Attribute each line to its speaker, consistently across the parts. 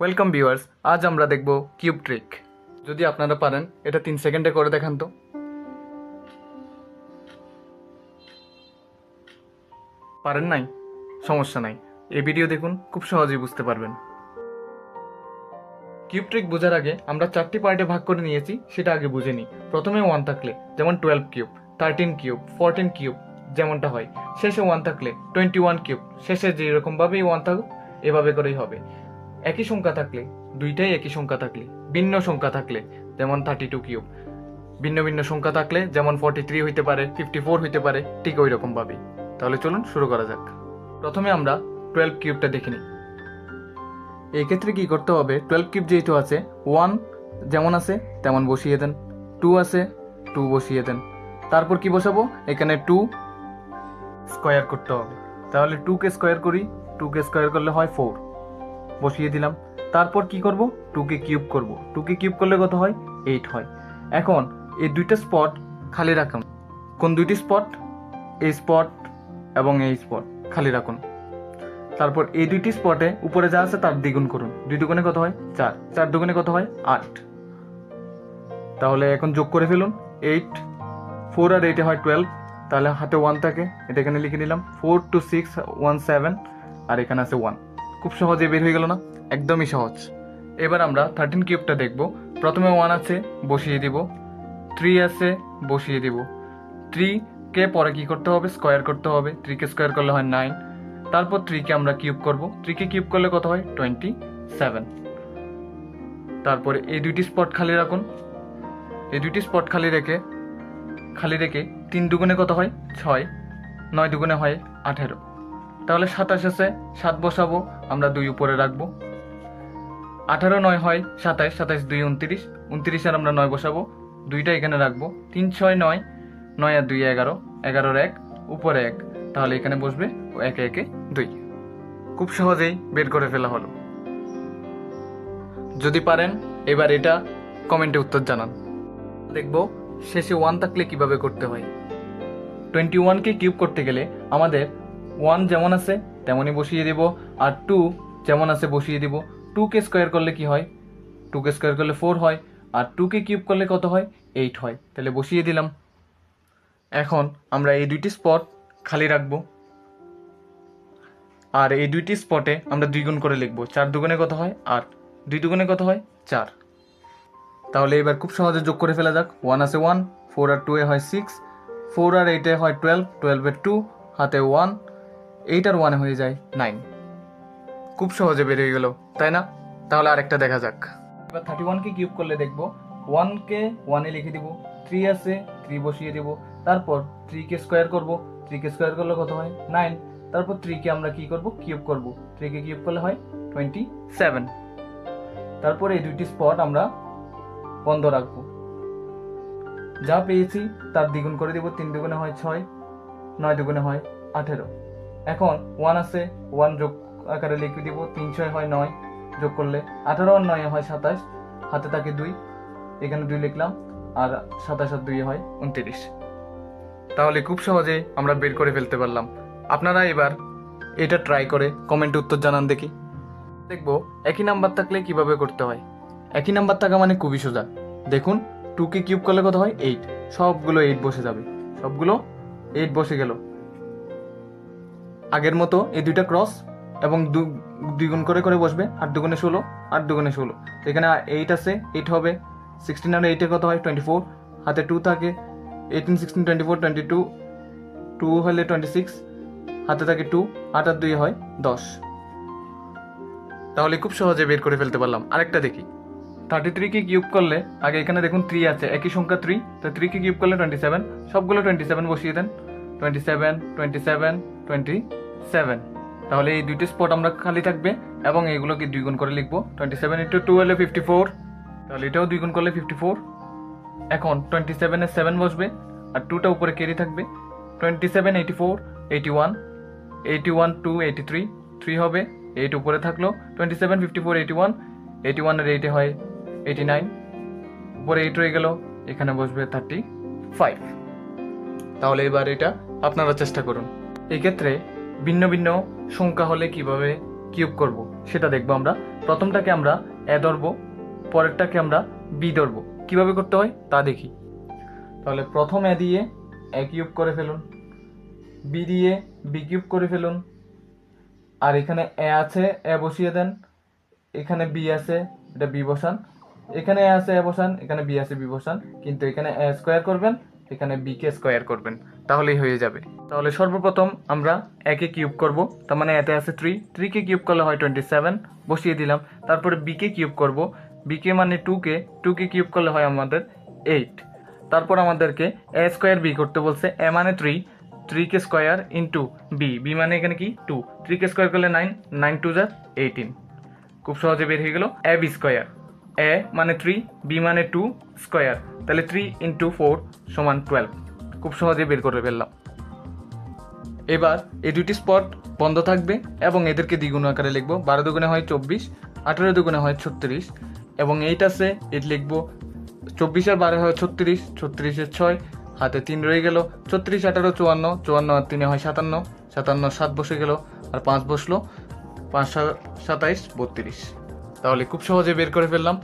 Speaker 1: Welcome viewers আজ আমরা দেখব কিউব ট্রিক যদি আপনারা পারেন, এটা তিন সেকেন্ডে করে দেখান তো। পারেন নাই? সমস্যা নাই। এই ভিডিও দেখুন, খুব সহজেই বুঝতে পারবেন। কিউব ট্রিক বোঝার আগে আমরা চারটি পার্টে ভাগ করে নিয়েছি, সেটা আগে বুঝে নিই। প্রথমে ওয়ান থাকলে, যেমন twelve cube thirteen cube fourteen cube যেমনটা হয়। শেষে ওয়ান থাকলে টোয়েন্টি ওয়ান কিউব শেষে যেরকমভাবেই ওয়ান থাকুক, এভাবে করেই হবে। একই সংখ্যা থাকলে, দুইটাই একই সংখ্যা থাকলে, ভিন্ন সংখ্যা থাকলে, যেমন থার্টি টু কিউব ভিন্ন ভিন্ন সংখ্যা থাকলে, যেমন ফর্টি থ্রি হইতে পারে ফিফটি ফোর হইতে পারে, ঠিক ওই রকমভাবেই তাহলে চলুন শুরু করা যাক। প্রথমে আমরা টুয়েলভ কিউবটা দেখে নিই। এই ক্ষেত্রে কি করতে হবে? টুয়েলভ কিউব যেহেতু আছে ওয়ান যেমন আছে, তেমন বসিয়ে দেন। টু আছে টু বসিয়ে দেন। তারপর কি বসাবো? এখানে টু স্কোয়ার করতে হবে। তাহলে টু কে স্কোয়ার করি। টু কে স্কোয়ার করলে হয় ফোর বসিয়ে দিলাম। তারপর কি করব? টুকে কিউব করব। টুকে কিউব করলে কত হয়? এইট হয়। এখন এই দুইটা স্পট খালি রাখুন। কোন দুইটি স্পট? এই স্পট এবং এই স্পট খালি রাখুন। তারপর এই দুইটি স্পটে উপরে যা আছে তার দ্বিগুণ করুন। দুই দুগুণে কত হয়? চার। চার দুগুণে কত হয়? আট। তাহলে এখন যোগ করে ফেলুন। এইট, ফোর আর এইটে হয় টুয়েলভ। তাহলে হাতে ওয়ান থাকে। এটা এখানে লিখে নিলাম। Four two six, one seven. আর এখানে আছে ওয়ান খুব সহজে বের হয়ে গেল না? একদমই সহজ। এবার আমরা থার্টিন কিউবটা দেখব। প্রথমে ওয়ান আছে, বসিয়ে দিব। থ্রি আছে, বসিয়ে দিব। থ্রিকে পরে কি করতে হবে? স্কোয়ার করতে হবে। থ্রিকে স্কোয়ার করলে হয় নাইন তারপর থ্রিকে আমরা কিউব করব। থ্রিকে কিউব করলে কত হয়? টোয়েন্টি সেভেন তারপরে এই দুইটি স্পট খালি রাখুন। এই দুইটি স্পট খালি রেখে খালি রেখে তিন দুগুণে কত হয়? ছয়। নয় দুগুণে হয় আঠেরো। তাহলে সাতাশ আছে, সাত বসাবো, আমরা দুই উপরে রাখব। আঠারো নয় হয় সাতাইশ সাতাইশ দুই উনত্রিশ উনত্রিশ আর আমরা নয় বসাবো, দুইটা এখানে রাখব। তিন ছয় নয় নয় আর দুই এগারো, এগারোর এক, উপরে এক, তাহলে এখানে বসবে ও একে একে দুই। খুব সহজেই বের করে ফেলা হলো। যদি পারেন, এবার এটা কমেন্টে উত্তর জানান। দেখব শেষে ওয়ান থাকলে কীভাবে করতে হয়। টোয়েন্টি ওয়ানকে কিউব করতে গেলে আমাদের ওয়ান যেমন আছে, তেমনই বসিয়ে দিব। আর টু যেমন আছে, বসিয়ে দিব। টুকে স্কোয়ার করলে কি হয়? টুকে স্কোয়ার করলে ফোর হয়। আর টুকে কিউব করলে কত হয়? এইট হয়। তাহলে বসিয়ে দিলাম। এখন আমরা এই দুইটি স্পট খালি রাখব। আর এই দুইটি স্পটে আমরা দুই গুণ করে লিখব। চার দুগুণে কত হয়? আট। দুই দুগুণে কত হয়? চার। তাহলে এবার খুব সহজে যোগ করে ফেলা যাক। ওয়ান আছে ওয়ান ফোর আর টু এ হয় সিক্স ফোর আর এইটে হয় টুয়েলভ টুয়েলভের টু হাতে ওয়ান এইট আর ওয়ানে হয়ে যায় নাইন খুব সহজে বেরিয়ে গেল, তাই না? তাহলে আরেকটা দেখা যাক। এবার থার্টি ওয়ানকে কিউব করলে দেখব ওয়ানকে ওয়ানে লিখে দিব থ্রি আছে থ্রি বসিয়ে দিব, তারপর থ্রিকে স্কোয়ার করব থ্রিকে স্কোয়ার করলে কত হয়? নাইন তারপর থ্রিকে আমরা কি করব? কিউব করব। থ্রিকে কিউব করলে হয় টোয়েন্টি সেভেন তারপর এই দুইটি স্পট আমরা বন্ধ রাখব। যা পেয়েছি, তার দ্বিগুণ করে দিব, তিন দুগুণে হয় ছয়, নয় দুগুণে হয় আঠেরো। এখন ওয়ান আছে ওয়ান যোগ আকারে লিখে দিব, তিন ছয় হয় নয়, যোগ করলে আঠারো আর নয় হয় সাতাশ, হাতে থাকে দুই, এখানে দুই লিখলাম, আর সাতাশ আর দুই হয় উনত্রিশ। তাহলে খুব সহজেই আমরা বের করে ফেলতে পারলাম। আপনারা এবার এটা ট্রাই করে কমেন্টে উত্তর জানান দেখি। দেখব, একই নাম্বার থাকলে কীভাবে করতে হয়? একই নাম্বার থাকা মানে খুবই সোজা। দেখুন টুকে কিউব করলে কত হয়? এইট সবগুলো এইট বসে যাবে। সবগুলো এইট বসে গেল। আগের মতো এই দুইটা ক্রস এবং দু- দুই গুণ করে করে বসবে আট দুগুণে ষোলো আট দুগুণে ষোলো। এখানে এইট আছে এইট হবে সিক্সটিন আর এইটে কত হয়? টোয়েন্টি ফোর হাতে টু থাকে eighteen sixteen twenty four twenty two two হলে টোয়েন্টি সিক্স হাতে থাকে টু আট আর দুই হয় দশ। তাহলে খুব সহজে বের করে ফেলতে পারলাম। আরেকটা দেখি। থার্টি থ্রিকে কিউব করলে, আগে এখানে দেখুন থ্রি আছে, একই সংখ্যা থ্রি তো থ্রিকে কিউব করলে টোয়েন্টি সেভেন সবগুলো টোয়েন্টি সেভেন বসিয়ে দেন। Twenty seven twenty seven twenty seven. তাহলে এই দুইটি স্পট আমরা খালি থাকবে এবং এইগুলোকে দুই গুণ করে লিখব। টোয়েন্টি সেভেন ইন্টু টু হলে ফিফটি ফোর তাহলে এটাও দুই গুণ করলে ফিফটি ফোর এখন টোয়েন্টি সেভেনে সেভেন বসবে আর টুটা উপরে কেরি থাকবে। Twenty seven eighty four eighty one eighty one two eighty three three হবে এইট উপরে থাকল। Twenty seven fifty four eighty one eighty ওয়ানের এইটে হয় এইটি নাইন উপরে এইট রয়ে গেল, এখানে বসবে থার্টি ফাইভ তাহলে এবার এটা আপনারা চেষ্টা করুন। এই ক্ষেত্রে ভিন্ন ভিন্ন সংখ্যা হলে কীভাবে কিউব করব, সেটা দেখব আমরা। প্রথমটাকে আমরা এ ধরবো, পরেরটাকে আমরা বি ধরবো। কীভাবে করতে হয়? তা দেখি। তাহলে প্রথম এ দিয়ে এ কিউব করে ফেলুন, বি দিয়ে বি কিউব করে ফেলুন। আর এখানে এ আছে, এ বসিয়ে দেন। এখানে বি আছে, এটা বি বসান। এখানে এ আছে, এ বসান। এখানে বি আছে, বি বসান। কিন্তু এখানে এ স্কোয়ার করবেন এখানে বি কে স্কোয়ার করবেন, তাহলেই হয়ে যাবে। তাহলে সর্বপ্রথম আমরা একে কিউব করব, তার মানে এতে আছে থ্রি থ্রিকে কিউব করলে হয় টোয়েন্টি সেভেন বসিয়ে দিলাম। তারপরে বিকে কিউব করব বিকে মানে টুকে টুকে কিউব করলে হয় আমাদের এইট তারপর আমাদেরকে এ স্কোয়ার বি করতে বলছে এ মানে থ্রি থ্রি কে স্কোয়ার ইন্টু বি বি মানে এখানে কি? টু থ্রি কে স্কোয়ার করলে নাইন নাইন টু যা এইটিন খুব সহজে বের হয়ে গেল এ বি স্কোয়ার এ মানে থ্রি বি মানে টু স্কোয়ার তাহলে থ্রি ইন্টু ফোর সমান টুয়েলভ খুব সহজে বের করে ফেললাম। এবার এই দুটি স্পট বন্ধ থাকবে এবং এদেরকে দ্বিগুণ আকারে লিখব। বারো দুগুণে হয় চব্বিশ, আঠেরো দুগুণে হয় ছত্রিশ, এবং এইট আছে এটি লিখব, চব্বিশ আর বারো হয় ছত্রিশ ছত্রিশের ছয়, হাতে তিন রয়ে গেল। ছত্রিশ, আঠারো, চুয়ান্ন চুয়ান্ন আর তিনে হয় সাতান্ন সাতান্ন সাত বসে গেল, আর পাঁচ বসল, পাঁচ সাতাইশ, বত্রিশ। তাহলে খুব সহজে বের করে ফেললাম।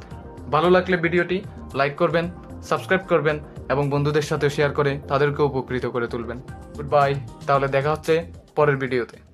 Speaker 1: ভালো লাগলে ভিডিওটি লাইক করবেন সাবস্ক্রাইব করবেন এবং বন্ধুদের সাথে শেয়ার করে তাদেরকে উপকৃত করে তুলবেন। গুড বাই তাহলে দেখা হচ্ছে পরের ভিডিওতে।